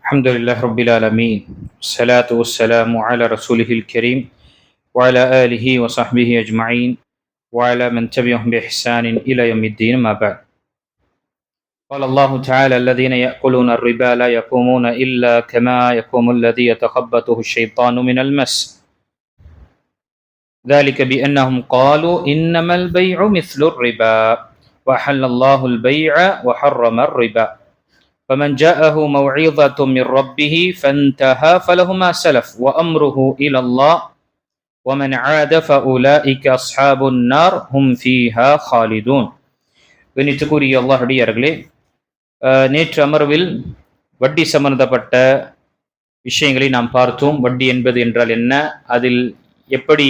الحمد لله رب العالمين الصلاة والسلام على رسوله الكريم وعلى آله وصحبه أجمعين وعلى من تبعهم بإحسان إلى يوم الدين ما بعد. قال الله تعالى الذين يأكلون الربا لا يقومون إلا كما يقوم الذي يتخبطه الشيطان من المس. ذلك بأنهم قالوا إنما البيع مثل الربا وحل الله البيع وحرم الربا. فمن جاءه موعظة من ربه فانتهى فله ما سلف وأمره إلى الله ومن عاد فأولئك أصحاب النار هم فيها خالدون கணித்துக்குரிய அல்லாஹடியார்களே நேற்று அமர்வில் வட்டி சம்பந்தப்பட்ட விஷயங்களை நாம் பார்த்தோம் வட்டி என்பது என்றால் என்ன அதில் எப்படி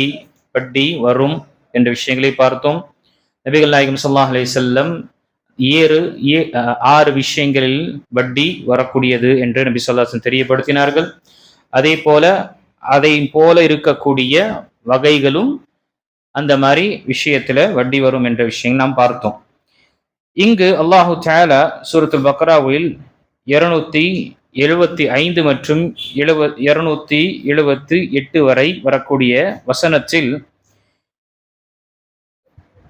வட்டி வரும் என்ற விஷயங்களை பார்த்தோம் நபிகள் நாயகம் சல்லாஹ் அலி செல்லம் ஏறு ஏ ஆறு விஷயங்களில் வட்டி வரக்கூடியது என்று நபி சொல்லாசன் தெரியப்படுத்தினார்கள். அதே போல அதை போல இருக்கக்கூடிய வகைகளும் அந்த மாதிரி விஷயத்துல வட்டி வரும் என்ற விஷயம் நாம் பார்த்தோம். இங்கு அல்லாஹு தாலா சூரத்துல் பக்ராவில் இருநூத்தி எழுபத்தி ஐந்து மற்றும் எழுவ இருநூத்தி எழுபத்தி எட்டு வரை வரக்கூடிய வசனத்தில்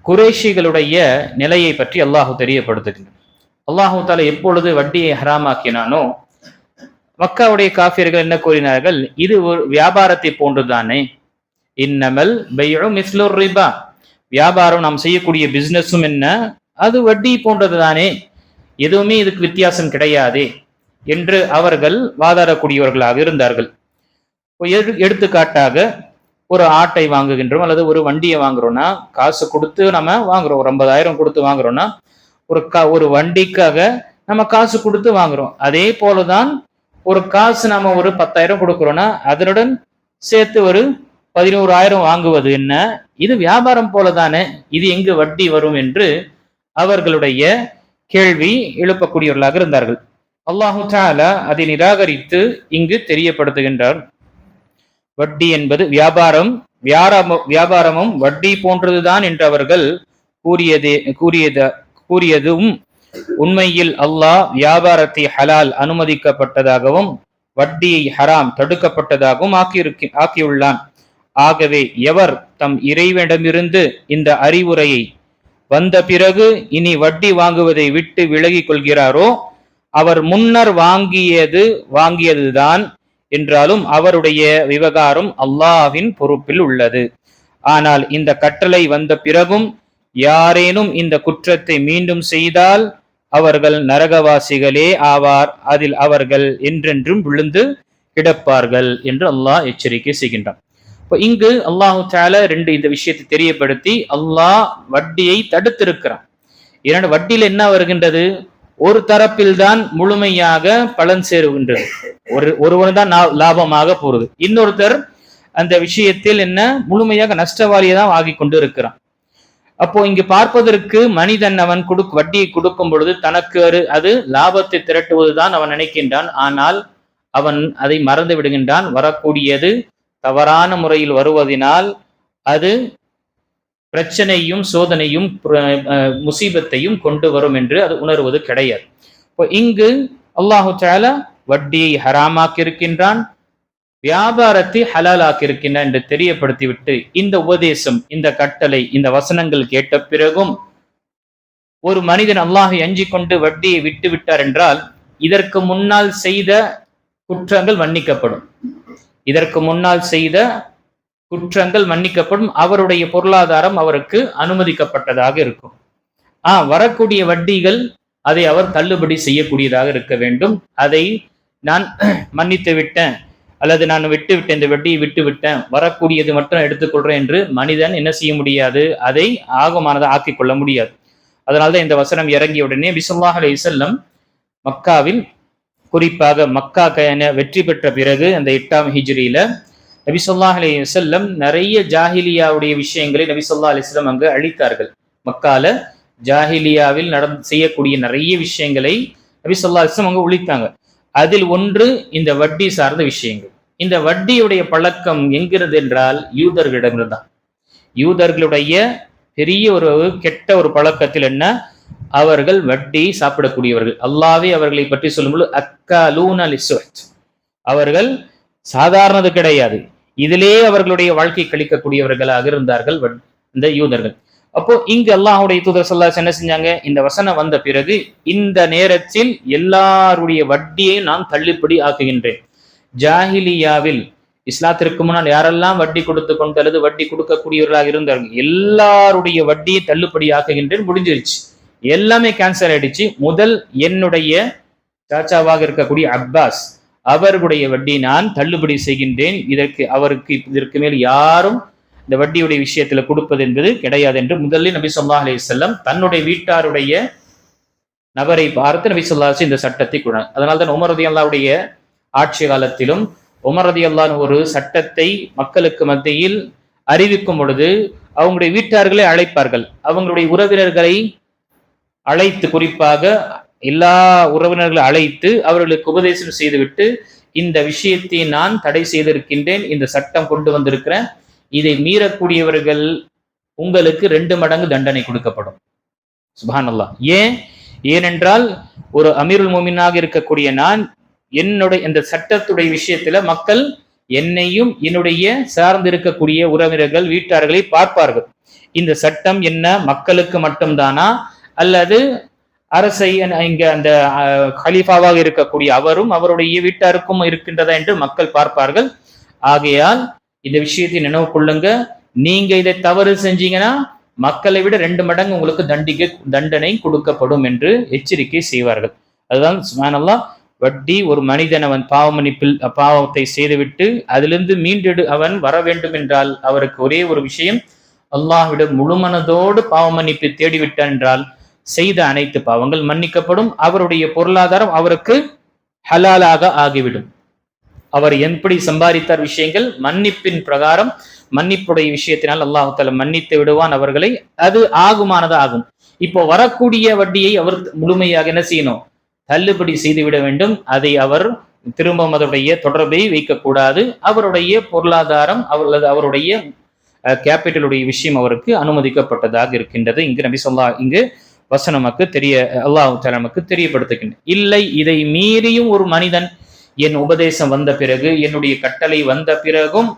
குரேஷிகளுடைய நிலையை பற்றி அல்லாஹு தெரியப்படுத்துகின்றான். அல்லாஹு தாலா எப்பொழுது வட்டியை ஹராமாக்கினானோ மக்காவுடைய காஃபியர்கள் என்ன கூறினார்கள்? இது ஒரு வியாபாரத்தை போன்றுதானே. இன்னமல் பெயரும் மிஸ்லூர் ரிபா. வியாபாரம் நாம் செய்யக்கூடிய பிசினஸும் என்ன? அது வட்டி போன்றது தானே எதுவுமே இதுக்கு வித்தியாசம் கிடையாதே என்று அவர்கள் வாதாடக்கூடியவர்களாக இருந்தார்கள். எடுத்துக்காட்டாக ஒரு ஆட்டை வாங்குகின்றோம் அல்லது ஒரு வண்டியை வாங்குறோம்னா காசு கொடுத்து நம்ம வாங்குறோம். ஒரு ஐம்பதாயிரம் கொடுத்து வாங்குறோம்னா ஒரு கா ஒரு வண்டிக்காக நம்ம காசு கொடுத்து வாங்குறோம். அதே போலதான் ஒரு காசு நம்ம ஒரு பத்தாயிரம் கொடுக்குறோம்னா அதனுடன் சேர்த்து ஒரு பதினோராயிரம் வாங்குவது என்ன? இது வியாபாரம் போலதானே? இது எங்கு வட்டி வரும் என்று அவர்களுடைய கேள்வி எழுப்பக்கூடியவர்களாக இருந்தார்கள். அல்லாஹு தாலா அதை நிராகரித்து இங்கு தெரியப்படுத்துகின்றார். வட்டி என்பது வியாபாரம் வியாபாரமும் வட்டி போன்றதுதான் என்று அவர்கள் கூறியதே கூறியத கூறியதும் உண்மையில் அல்லாஹ் வியாபாரத்தை ஹலால் அனுமதிக்கப்பட்டதாகவும் வட்டியை ஹராம் தடுக்கப்பட்டதாகவும் ஆக்கியிருக்கு ஆக்கியுள்ளான். ஆகவே எவர் தம் இறைவனிடமிருந்து இந்த அறிவுரையை வந்த பிறகு இனி வட்டி வாங்குவதை விட்டு விலகிக் கொள்கிறாரோ அவர் முன்னர் வாங்கியது வாங்கியதுதான் என்றாலும் அவருடைய விவகாரம் அல்லாவின் பொறுப்பில் உள்ளது. ஆனால் இந்த கட்டளை வந்த பிறகும் யாரேனும் இந்த குற்றத்தை மீண்டும் செய்தால் அவர்கள் நரகவாசிகளே ஆவார். அதில் அவர்கள் என்றென்றும் விழுந்து கிடப்பார்கள் என்று அல்லாஹ் எச்சரிக்கை செய்கின்றான். இப்போ இங்கு அல்லாஹு தால ரெண்டு இந்த விஷயத்தை தெரியப்படுத்தி அல்லாஹ் வட்டியை தடுத்திருக்கிறான். இரண்டு வட்டியில் என்ன வருகின்றது? ஒரு தரப்பில் தான் முழுமையாக பலன் சேருகின்றது. ஒரு ஒருவன் தான் லாபமாக போறது. இன்னொருத்தர் அந்த விஷயத்தில் என்ன முழுமையாக நஷ்டவாளியை தான் ஆகி கொண்டு இருக்கிறான் அப்போ இங்கு பார்ப்பதற்கு மனிதன் அவன் கொடு வட்டியை கொடுக்கும் பொழுது தனக்கு அது லாபத்தை திரட்டுவதுதான் அவன் நினைக்கின்றான். ஆனால் அவன் அதை மறந்து விடுகின்றான். வரக்கூடியது தவறான முறையில் வருவதனால் அது பிரச்சனையும் சோதனையும் முசீபத்தையும் கொண்டு வரும் என்று அது உணர்வது கிடையாது. இப்போ இங்கு அல்லாஹு தாலா வட்டியை ஹராமாக்கி இருக்கின்றான் வியாபாரத்தை ஹலாலாக்கி இருக்கின்றான் என்று தெரியப்படுத்திவிட்டு இந்த உபதேசம் இந்த கட்டளை இந்த வசனங்கள் கேட்ட பிறகும் ஒரு மனிதன் அல்லாஹை அஞ்சி கொண்டு வட்டியை விட்டு விட்டார் என்றால் இதற்கு முன்னால் செய்த குற்றங்கள் மன்னிக்கப்படும். இதற்கு முன்னால் செய்த குற்றங்கள் மன்னிக்கப்படும் அவருடைய பொருளாதாரம் அவருக்கு அனுமதிக்கப்பட்டதாக இருக்கும். ஆ வரக்கூடிய வட்டிகள் அதை அவர் தள்ளுபடி செய்யக்கூடியதாக இருக்க வேண்டும். அதை நான் மன்னித்து விட்டேன் அல்லது நான் விட்டு விட்டேன் இந்த வட்டியை விட்டு விட்டேன் வரக்கூடியது மட்டும் எடுத்துக்கொள்றேன் என்று மனிதன் என்ன செய்ய முடியாது? அதை ஆகமானதை ஆக்கிக் கொள்ள முடியாது. அதனால்தான் இந்த வசனம் இறங்கிய உடனே பிசுல்லாஹ் அலி செல்லம் மக்காவில் குறிப்பாக மக்கா வெற்றி பெற்ற பிறகு அந்த எட்டாம் ஹிஜ்ரியில நபி அலி செல்லம் நிறைய ஜாஹிலியாவுடைய விஷயங்களை நபி சொல்லா அலிஸ்லம் அங்கு அழித்தார்கள் மக்கால ஜாஹிலியாவில் நட செய்யக்கூடிய நிறைய விஷயங்களை நபி சொல்லா அலிஸ்லம் அங்கு ஒழித்தாங்க. அதில் ஒன்று இந்த வட்டி சார்ந்த விஷயங்கள். இந்த வட்டியுடைய பழக்கம் எங்கிறது என்றால் யூதர்களிடமிருந்தான் யூதர்களுடைய பெரிய ஒரு கெட்ட ஒரு பழக்கத்தில் என்ன? அவர்கள் வட்டி சாப்பிடக்கூடியவர்கள். அல்லாவே அவர்களை பற்றி சொல்லும்போது அக்கலூன லிஸ்வத் அவர்கள் சாதாரணது கிடையாது. இதிலே அவர்களுடைய வாழ்க்கை கழிக்கக்கூடியவர்களாக இருந்தார்கள் வட்- இந்த யூதர்கள். அப்போ இங்கு அல்லாஹுடைய தூதர் சொல்லாஸ் என்ன செஞ்சாங்க? இந்த வசனம் வந்த பிறகு இந்த நேரத்தில் எல்லாருடைய வட்டியை நான் தள்ளுபடி ஆக்குகின்றேன். ஜாஹிலியாவில் இஸ்லாத்திற்கு முன்னால் யாரெல்லாம் வட்டி கொடுத்து கொண்டு அல்லது வட்டி கொடுக்கக்கூடியவர்களாக இருந்தார்கள்? எல்லாருடைய வட்டியை தள்ளுபடி ஆக்குகின்றேன். முடிஞ்சிருச்சு. எல்லாமே கேன்சல் ஆயிடுச்சு. முதல் என்னுடைய சாச்சாவாக இருக்கக்கூடிய அப்பாஸ் அவர்களுடைய வட்டி நான் தள்ளுபடி செய்கின்றேன். இதற்கு அவருக்கு இதற்கு மேல் யாரும் இந்த வட்டியுடைய விஷயத்துல கொடுப்பது என்பது கிடையாது என்று முதலில் நபி சொல்லா அலி செல்லம் தன்னுடைய வீட்டாருடைய நபரை பார்த்து நபி சொல்லாசி இந்த சட்டத்தை கொண்டார் அதனால தான் உமர் ரதியல்லாவுடைய ஆட்சி காலத்திலும் உமர் ரதியல்லான் ஒரு சட்டத்தை மக்களுக்கு மத்தியில் அறிவிக்கும் பொழுது அவங்களுடைய வீட்டார்களை அழைப்பார்கள். அவங்களுடைய உறவினர்களை அழைத்து குறிப்பாக எல்லா உறவினர்களை அழைத்து அவர்களுக்கு உபதேசம் செய்துவிட்டு இந்த விஷயத்தை நான் தடை செய்திருக்கின்றேன் இந்த சட்டம் கொண்டு வந்திருக்கிறேன் இதை மீறக்கூடியவர்கள் உங்களுக்கு ரெண்டு மடங்கு தண்டனை கொடுக்கப்படும். சுபஹானல்லாஹ். ஏன்? ஏனென்றால் ஒரு அமீருல் மோமினாக இருக்கக்கூடிய நான் என்னுடைய இந்த சட்டத்துடைய விஷயத்துல மக்கள் என்னையும் என்னுடைய சார்ந்து இருக்கக்கூடிய உறவினர்கள் வீட்டார்களை பார்ப்பார்கள். இந்த சட்டம் என்ன? மக்களுக்கு மட்டும்தானா? அல்லது அரசை இங்க அந்த ஹலீஃபாவாக கலீஃபாவாக இருக்கக்கூடிய அவரும் அவருடைய வீட்டாருக்கும் இருக்கின்றதா என்று மக்கள் பார்ப்பார்கள். ஆகையால் இந்த விஷயத்தை நினைவு கொள்ளுங்க. நீங்க இதை தவறு செஞ்சீங்கன்னா மக்களை விட ரெண்டு மடங்கு உங்களுக்கு தண்டிக்க தண்டனை கொடுக்கப்படும் என்று எச்சரிக்கை செய்வார்கள். அதுதான் சுமானல்லா வட்டி ஒரு மனிதன் அவன் பாவமன்னிப்பில் பாவத்தை செய்துவிட்டு அதிலிருந்து மீண்டெடு அவன் வர வேண்டும் என்றால் அவருக்கு ஒரே ஒரு விஷயம் அல்லாஹ்விடம் முழுமனதோடு பாவமன்னிப்பு தேடிவிட்டான் என்றால் செய்த அனைத்து பாவங்கள் மன்னிக்கப்படும். அவருடைய பொருளாதாரம் அவருக்கு ஹலாலாக ஆகிவிடும். அவர் எப்படி சம்பாதித்தார் விஷயங்கள் மன்னிப்பின் பிரகாரம். மன்னிப்புடைய விஷயத்தினால் அல்லாஹால மன்னித்து விடுவான் அவர்களை. அது ஆகுமானது ஆகும். இப்போ வரக்கூடிய வட்டியை அவர் முழுமையாக என்ன செய்யணும்? தள்ளுபடி செய்துவிட வேண்டும். அதை அவர் திரும்ப அதனுடைய தொடர்பை வைக்கக்கூடாது. அவருடைய பொருளாதாரம் அல்லது அவருடைய கேபிட்டலுடைய விஷயம் அவருக்கு அனுமதிக்கப்பட்டதாக இருக்கின்றது. இங்கு நபி சொல்லா இங்கு வசனமக்கு நமக்கு தெரிய அல்லாஹு நமக்கு தெரியப்படுத்துகின்ற. இல்லை இதை மீறியும் ஒரு மனிதன் என் உபதேசம் வந்த பிறகு என்னுடைய கட்டளை வந்த பிறகும்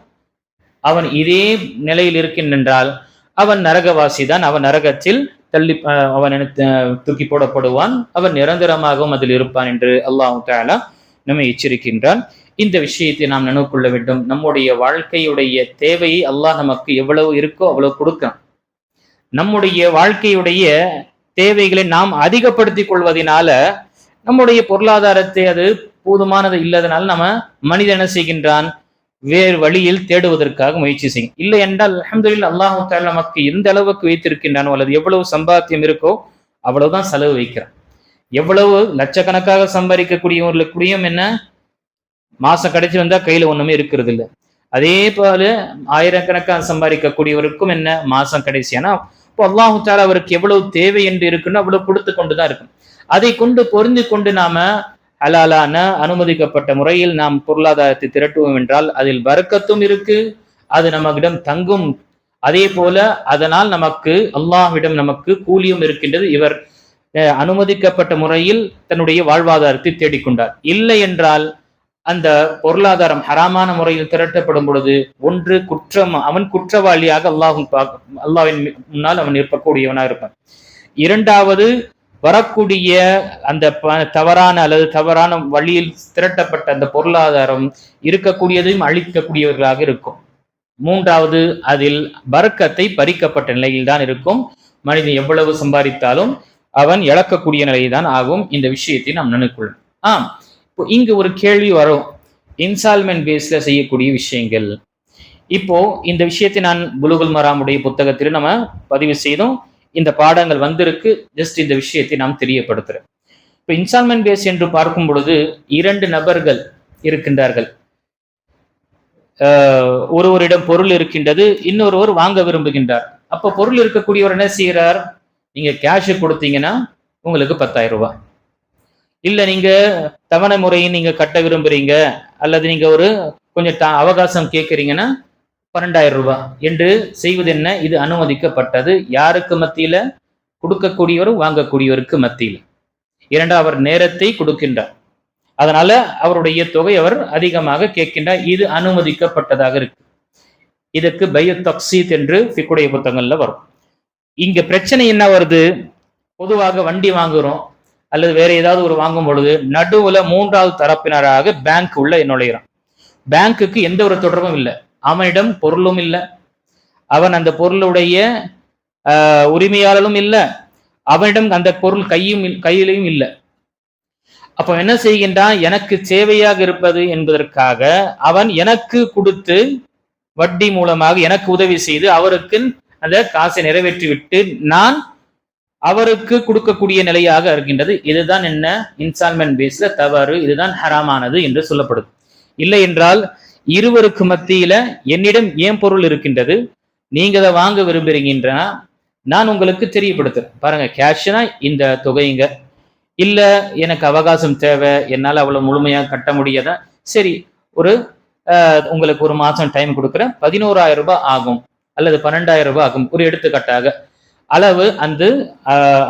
அவன் இதே நிலையில் இருக்கின்றால் அவன் நரகவாசி தான். அவன் நரகத்தில் தள்ளி அவன் தூக்கி போடப்படுவான். அவன் நிரந்தரமாகவும் அதில் இருப்பான் என்று அல்லாஹு தாலா நம்மை எச்சரிக்கின்றான். இந்த விஷயத்தை நாம் நினைவு கொள்ள வேண்டும். நம்முடைய வாழ்க்கையுடைய தேவையை அல்லாஹ் நமக்கு எவ்வளவு இருக்கோ அவ்வளவு கொடுக்கிறான். நம்முடைய வாழ்க்கையுடைய தேவைகளை நாம் அதிகப்படுத்திக் கொள்வதனால நம்முடைய பொருளாதாரத்தை அது போதுமானது இல்லாதனால நம்ம மனிதன் என்ன செய்கின்றான்? வேறு வழியில் தேடுவதற்காக முயற்சி செய்யும் இல்லை என்றால் அலமதுல்ல அல்லாஹ் தஆலா நமக்கு எந்த அளவுக்கு வைத்திருக்கின்றானோ அல்லது எவ்வளவு சம்பாத்தியம் இருக்கோ அவ்வளவுதான் செலவு வைக்கிறான். எவ்வளவு லட்சக்கணக்காக சம்பாதிக்கக்கூடியவர்களுக்குடியும் என்ன? மாசம் கடைசி வந்தா கையில ஒண்ணுமே இருக்கிறது இல்லை அதே போல ஆயிரக்கணக்காக சம்பாதிக்கக்கூடியவருக்கும் என்ன? மாசம் கடைசி. ஆனா இப்போ அல்லாஹு தாலா அவருக்கு எவ்வளவு தேவை என்று இருக்குன்னு அவ்வளவு கொடுத்து கொண்டுதான் இருக்கும் அதை கொண்டு பொருந்தி கொண்டு நாம ஹலாலான அனுமதிக்கப்பட்ட முறையில் நாம் பொருளாதாரத்தை திரட்டுவோம் என்றால் அதில் வரக்கத்தும் இருக்கு அது நம்மிடம் தங்கும். அதே போல அதனால் நமக்கு அல்லாஹ்விடம் நமக்கு கூலியும் இருக்கின்றது. இவர் அனுமதிக்கப்பட்ட முறையில் தன்னுடைய வாழ்வாதாரத்தை தேடிக்கொண்டார். இல்லை என்றால் அந்த பொருளாதாரம் ஹராமான முறையில் திரட்டப்படும் பொழுது ஒன்று குற்றம் அவன் குற்றவாளியாக அல்லாஹும் அல்லாவின் முன்னால் அவன் இருக்கக்கூடியவனாக இருப்பான். இரண்டாவது வரக்கூடிய அந்த ப- தவறான அல்லது தவறான வழியில் திரட்டப்பட்ட அந்த பொருளாதாரம் இருக்கக்கூடியதையும் அழிக்கக்கூடியவர்களாக இருக்கும். மூன்றாவது அதில் வர்க்கத்தை பறிக்கப்பட்ட நிலையில் தான் இருக்கும். மனிதன் எவ்வளவு சம்பாதித்தாலும் அவன் இழக்கக்கூடிய நிலைதான் ஆகும். இந்த விஷயத்தை நாம் நினைக்கொள்ளும் ஆம். இப்போ இங்கு ஒரு கேள்வி வரும். இன்ஸ்டால்மெண்ட் பேஸ்ல செய்யக்கூடிய விஷயங்கள். இப்போ இந்த விஷயத்தை நான் புலுகுல் மராமுடைய புத்தகத்தில் நம்ம பதிவு செய்தோம். இந்த பாடங்கள் வந்திருக்கு. ஜஸ்ட் இந்த விஷயத்தை நாம் தெரியப்படுத்துறேன் இப்போ இன்ஸ்டால்மெண்ட் பேஸ் என்று பார்க்கும் பொழுது இரண்டு நபர்கள் இருக்கின்றார்கள். ஆஹ் ஒருவரிடம் பொருள் இருக்கின்றது இன்னொருவர் வாங்க விரும்புகின்றார். அப்போ பொருள் இருக்கக்கூடியவர் என்ன செய்கிறார்? நீங்க கேஷ் கொடுத்தீங்கன்னா உங்களுக்கு பத்தாயிரம் ரூபாய். இல்ல நீங்க தவணை முறையை நீங்க கட்ட விரும்புறீங்க அல்லது நீங்க ஒரு கொஞ்சம் அவகாசம் கேட்குறீங்கன்னா பன்னெண்டாயிரம் ரூபாய் என்று செய்வது என்ன இது அனுமதிக்கப்பட்டது. யாருக்கு மத்தியில? கொடுக்கக்கூடியவரும் வாங்கக்கூடியவருக்கு மத்தியில். இரண்டா அவர் நேரத்தை கொடுக்கின்றார். அதனால அவருடைய தொகை அவர் அதிகமாக கேட்கின்றார். இது அனுமதிக்கப்பட்டதாக இருக்கு. இதுக்கு பைய தக்சீத் என்று ஃபிக்குடைய புத்தகங்கள்ல வரும். இங்க பிரச்சனை என்ன வருது? பொதுவாக வண்டி வாங்குறோம். அல்லது வேற ஏதாவது ஒரு வாங்கும் பொழுது நடுவுல மூன்றாவது தரப்பினராக பேங்க் உள்ள நுழைகிறான் பேங்க்குக்கு எந்த ஒரு தொடர்பும் இல்லை. அவனிடம் பொருளும் இல்லை. அவன் அந்த பொருளுடைய உரிமையாளரும் இல்லை. அவனிடம் அந்த பொருள் கையும் கையிலையும் இல்லை. அப்ப என்ன செய்கின்றான்? எனக்கு சேவையாக இருப்பது என்பதற்காக அவன் எனக்கு கொடுத்து வட்டி மூலமாக எனக்கு உதவி செய்து அவருக்கு அந்த காசை நிறைவேற்றி விட்டு நான் அவருக்கு கொடுக்கக்கூடிய நிலையாக இருக்கின்றது. இதுதான் என்ன? இன்ஸ்டால்மெண்ட் பேஸ்ல தவறு. இதுதான் ஹராமானது என்று சொல்லப்படுது இல்லை என்றால் இருவருக்கு மத்தியில என்னிடம் ஏன் பொருள் இருக்கின்றது? நீங்க அதை வாங்க விரும்புறீங்கன்னா நான் உங்களுக்கு தெரியப்படுத்துறேன். பாருங்க கேஷ்னா இந்த தொகைங்க. இல்ல எனக்கு அவகாசம் தேவை. என்னால் அவ்வளவு முழுமையாக கட்ட முடியாதா? சரி ஒரு உங்களுக்கு ஒரு மாசம் டைம் கொடுக்குறேன். பதினோராயிரம் ரூபாய் ஆகும். அல்லது பன்னெண்டாயிரம் ரூபாய் ஆகும். ஒரு எடுத்துக்காட்டாக. அளவு அந்த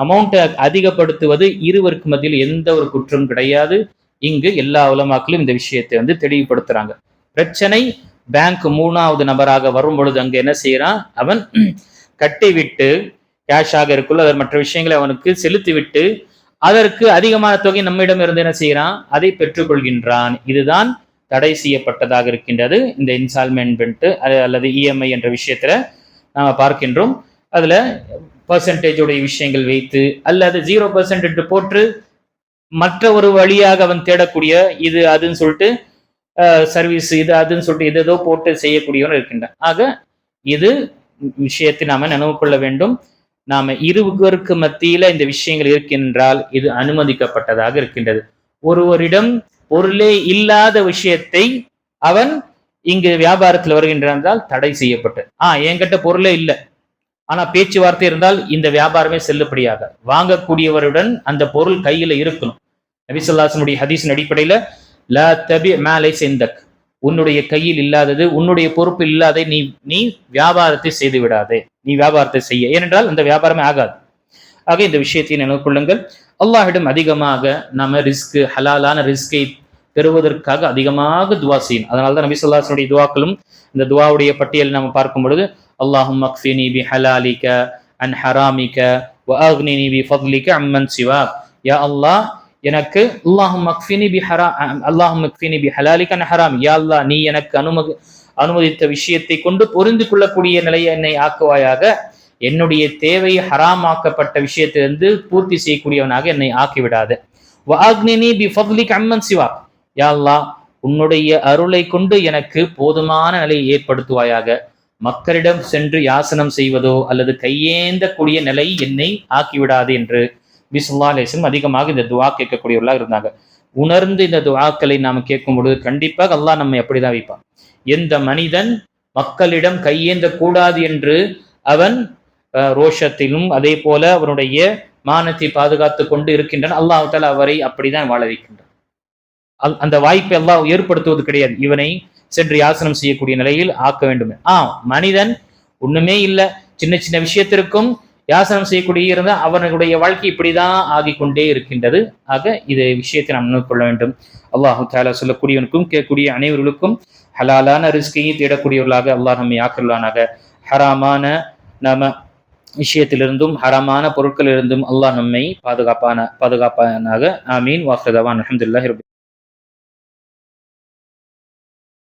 அமௌண்ட்டை அதிகப்படுத்துவது இருவருக்கு மத்தியில் எந்த ஒரு குற்றம் கிடையாது. இங்கு எல்லா உலமாக்களும் இந்த விஷயத்தை வந்து தெளிவுபடுத்துறாங்க. பிரச்சனை பேங்க் மூணாவது நபராக வரும் பொழுது அங்கே என்ன செய்யறான்? அவன் கட்டிவிட்டு கேஷாக இருக்குள்ள அதன் மற்ற விஷயங்களை அவனுக்கு செலுத்தி விட்டு அதற்கு அதிகமான தொகை நம்மிடம் இருந்து என்ன செய்யறான்? அதை பெற்றுக்கொள்கின்றான். இதுதான் தடை செய்யப்பட்டதாக இருக்கின்றது. இந்த இன்ஸ்டால்மெண்ட் அல்லது இஎம்ஐ என்ற விஷயத்துல நாம பார்க்கின்றோம். அதுல பர்சன்டேஜோடைய விஷயங்கள் வைத்து அல்லது ஜீரோ பர்சன்ட் போட்டு மற்ற ஒரு வழியாக அவன் தேடக்கூடிய இது அதுன்னு சொல்லிட்டு சர்வீஸ் இது அதுன்னு சொல்லிட்டு இது ஏதோ போட்டு செய்யக்கூடியவன் இருக்கின்றான். ஆக இது விஷயத்தை நாம நினைவு கொள்ள வேண்டும். நாம இருவருக்கு மத்தியில இந்த விஷயங்கள் இருக்கின்றால் இது அனுமதிக்கப்பட்டதாக இருக்கின்றது. ஒருவரிடம் பொருளே இல்லாத விஷயத்தை அவன் இங்கு வியாபாரத்தில் வருகின்றால் தடை செய்யப்பட்டு ஆ என்கிட்ட பொருளே இல்லை. ஆனா பேச்சுவார்த்தை இருந்தால் இந்த வியாபாரமே செல்லுபடியாக. வாங்கக்கூடியவருடன் அந்த பொருள் கையில இருக்கணும். நபிசல்லாசனுடைய ஹதீஸின் அடிப்படையில ல தபி மேலை செந்தக் உன்னுடைய கையில் இல்லாதது உன்னுடைய பொறுப்பு இல்லாத நீ நீ வியாபாரத்தை செய்து விடாதே. நீ வியாபாரத்தை செய்ய. ஏனென்றால் அந்த வியாபாரமே ஆகாது. ஆக இந்த விஷயத்தை நினைவு கொள்ளுங்கள். அல்லாஹிடம் அதிகமாக நாம ரிஸ்க் ஹலாலான ரிஸ்கை பெறுவதற்காக அதிகமாக துவா செய்யும். அதனால தான் நபி சொல்லாசனுடைய துவாக்களும் இந்த துவாவுடைய பட்டியல் நம்ம பார்க்கும் பொழுது அல்லாஹும் மக்ஃபினி பி ஹலாலிக அன் ஹராமிக வ அக்னினி பி ஃபத்லிக அம்மன் சிவா யா அல்லாஹ் எனக்கு அல்லாஹும் மக்ஃபினி பி ஹரா அல்லாஹும் மக்ஃபினி பி ஹலாலிக அன் ஹராம் யா அல்லாஹ் நீ எனக்கு அனுமதி அனுமதித்த விஷயத்தை கொண்டு பொருந்து கொள்ளக்கூடிய நிலையை என்னை ஆக்குவாயாக என்னுடைய தேவை ஹராமாக்கப்பட்ட விஷயத்திலிருந்து பூர்த்தி செய்யக்கூடியவனாக என்னை ஆக்கிவிடாது. வாக்னினி பி ஃபத்லிக் அம்மன் சிவா யா அல்லாஹ் உன்னுடைய அருளை கொண்டு எனக்கு போதுமான நிலையை ஏற்படுத்துவாயாக. மக்களிடம் சென்று யாசனம் செய்வதோ அல்லது கையேந்தக்கூடிய நிலை என்னை ஆக்கிவிடாது என்று பிசுல்லா அதிகமாக இந்த துவா கேட்கக்கூடியவர்களாக இருந்தாங்க. உணர்ந்து இந்த துவாக்களை நாம் கேட்கும் பொழுது கண்டிப்பாக அல்லாஹ் நம்மை அப்படிதான் வைப்பான். எந்த மனிதன் மக்களிடம் கையேந்த கூடாது என்று அவன் ரோஷத்திலும் அதே போல அவனுடைய மானத்தை பாதுகாத்து கொண்டு இருக்கின்றான் அல்லாஹால அவரை அப்படிதான் வாழ வைக்கின்றான். அந்த வாய்ப்பை எல்லாம் ஏற்படுத்துவது கிடையாது. இவனை சென்று யாசனம் செய்யக்கூடிய நிலையில் ஆக்க வேண்டும். ஆ மனிதன் ஒண்ணுமே இல்லை. சின்ன சின்ன விஷயத்திற்கும் யாசனம் செய்யக்கூடிய இருந்தால் அவனுடைய வாழ்க்கை இப்படிதான் ஆகிக்கொண்டே இருக்கின்றது. ஆக இது விஷயத்தை நாம் நினைவு கொள்ள வேண்டும். அல்லாஹு தாலா சொல்லக்கூடியவனுக்கும் கேட்கக்கூடிய அனைவர்களுக்கும் ஹலாலான ரிஸ்கையும் தேடக்கூடியவர்களாக அல்லாஹ் நம்மை ஆக்கலானாக ஹராமான நாம விஷயத்திலிருந்தும் ஹராமான பொருட்களிலிருந்தும் அல்லாஹ் நம்மை பாதுகாப்பான பாதுகாப்பானாக. ஆமீன். வாசதவான் அஹமதுல்லாஹி